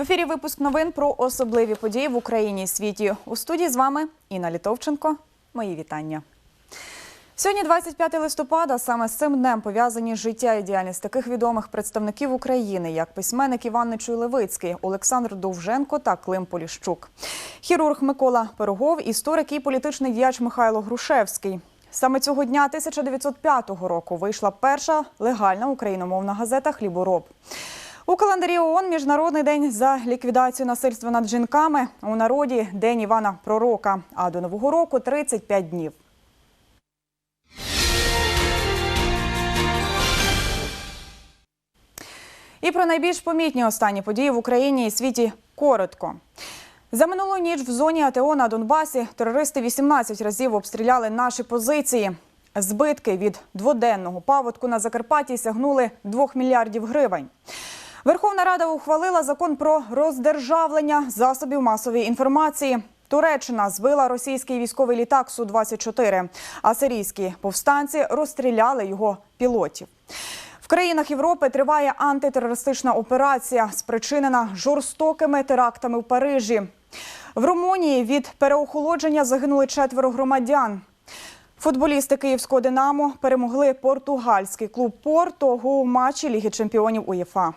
ефірі випуск новин про особливі події в Україні і світі. У студії з вами Інна Літовченко. Мої вітання. Сьогодні 25 листопада. Саме з цим днем пов'язані життя і діяльність таких відомих представників України, як письменник Іван Нечуй Левицький, Олександр Довженко та Клим Поліщук. Хірург Микола Пирогов, історик і політичний діяч Михайло Грушевський. Саме цього дня 1905 року вийшла перша легальна україномовна газета Хлібороб. У календарі ООН Міжнародний день за ліквідацію насильства над жінками. У народі День Івана Пророка. А до Нового року 35 днів. І про найбільш помітні останні події в Україні і світі коротко. За минулу ніч в зоні АТО на Донбасі терористи 18 разів обстріляли наші позиції. Збитки від дводенного паводку на Закарпатті сягнули 2 мільярдів гривень. Верховна Рада ухвалила закон про роздержавлення засобів масової інформації. Туреччина збила російський військовий літак Су-24, а сирійські повстанці розстріляли його пілотів. В країнах Європи триває антитерористична операція, спричинена жорстокими терактами в Парижі. В Румунії від переохолодження загинули четверо громадян. Футболісти київського Динамо перемогли португальський клуб Порто у матчі Ліги чемпіонів УЄФА.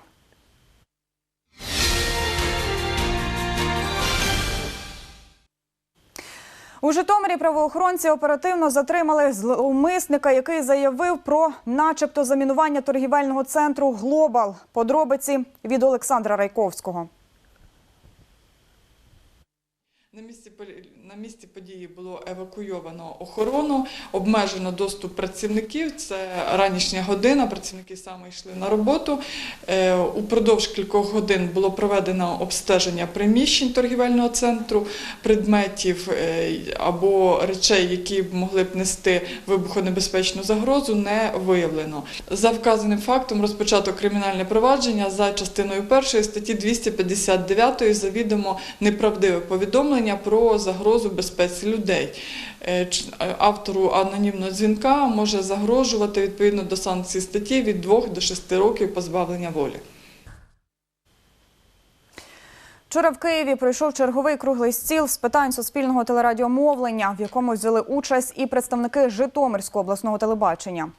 У Житомирі правоохоронці оперативно затримали зловмисника, який заявив про, начебто, замінування торгівельного центру Глобал. Подробиці від Олександра Райковського. На місці на місці події було евакуйовано охорону, обмежено доступ працівників. Це ранішня година. Працівники саме йшли на роботу. Е, Упродовж кількох годин було проведено обстеження приміщень торгівельного центру, предметів е, або речей, які могли б нести вибухонебезпечну загрозу, не виявлено. За вказаним фактом розпочато кримінальне провадження за частиною першої статті 259 завідомо неправдиве повідомлення про загрозу безпеці людей. Е, е, Автору анонімного дзвінка може загрожувати відповідно до санкцій статті від 2 до 6 років позбавлення волі. Вчора в Києві пройшов черговий круглий стіл з питань суспільного телерадіомовлення, в якому взяли участь і представники Житомирського обласного телебачення.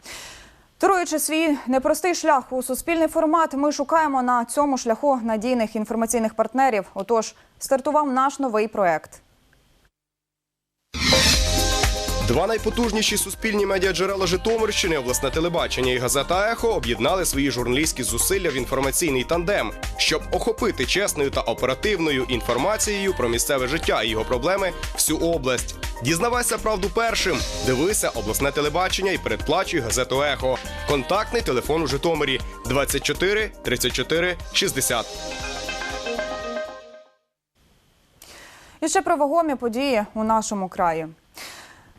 Торуючи свій непростий шлях у суспільний формат, ми шукаємо на цьому шляху надійних інформаційних партнерів. Отож, стартував наш новий проект. Два найпотужніші суспільні медіаджерела Житомирщини, обласне телебачення і газета Ехо об'єднали свої журналістські зусилля в інформаційний тандем, щоб охопити чесною та оперативною інформацією про місцеве життя і його проблеми всю область. Дізнавайся правду першим. Дивися обласне телебачення і передплачуй газету Ехо. Контактний телефон у Житомирі 24 34 60. І ще про вагомі події у нашому краї.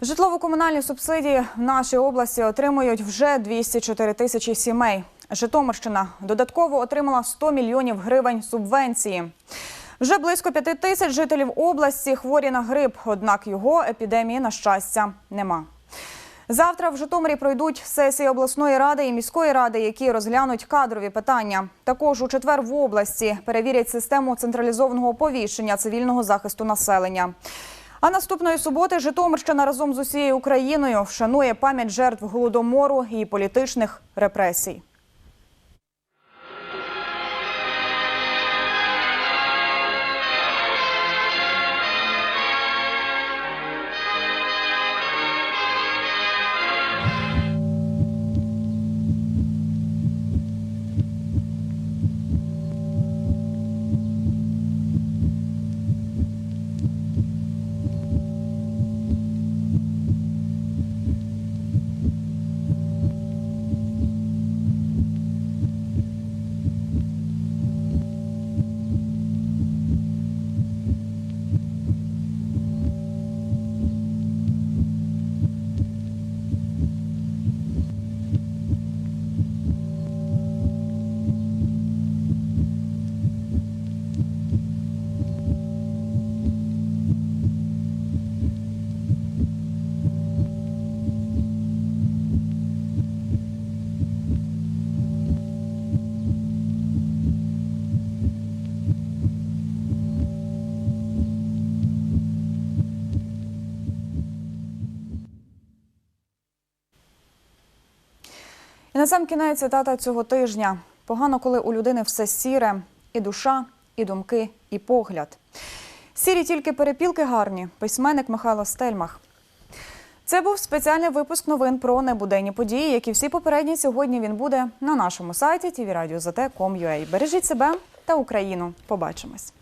Житлово-комунальні субсидії в нашій області отримують вже 204 тисячі сімей. Житомирщина додатково отримала 100 мільйонів гривень субвенції. Вже близько п'яти тисяч жителів області хворі на грип, однак його епідемії, на щастя, нема. Завтра в Житомирі пройдуть сесії обласної ради і міської ради, які розглянуть кадрові питання. Також у четвер в області перевірять систему централізованого оповіщення цивільного захисту населення. А наступної суботи Житомирщина разом з усією Україною вшанує пам'ять жертв голодомору і політичних репресій. На сам кінець цитата цього тижня. Погано, коли у людини все сіре, і душа, і думки, і погляд. Сірі тільки перепілки гарні. Письменник Михайло Стельмах. Це був спеціальний випуск новин про небуденні події, як і всі попередні. Сьогодні він буде на нашому сайті tvradio.zt.com.ua. Бережіть себе та Україну. Побачимось.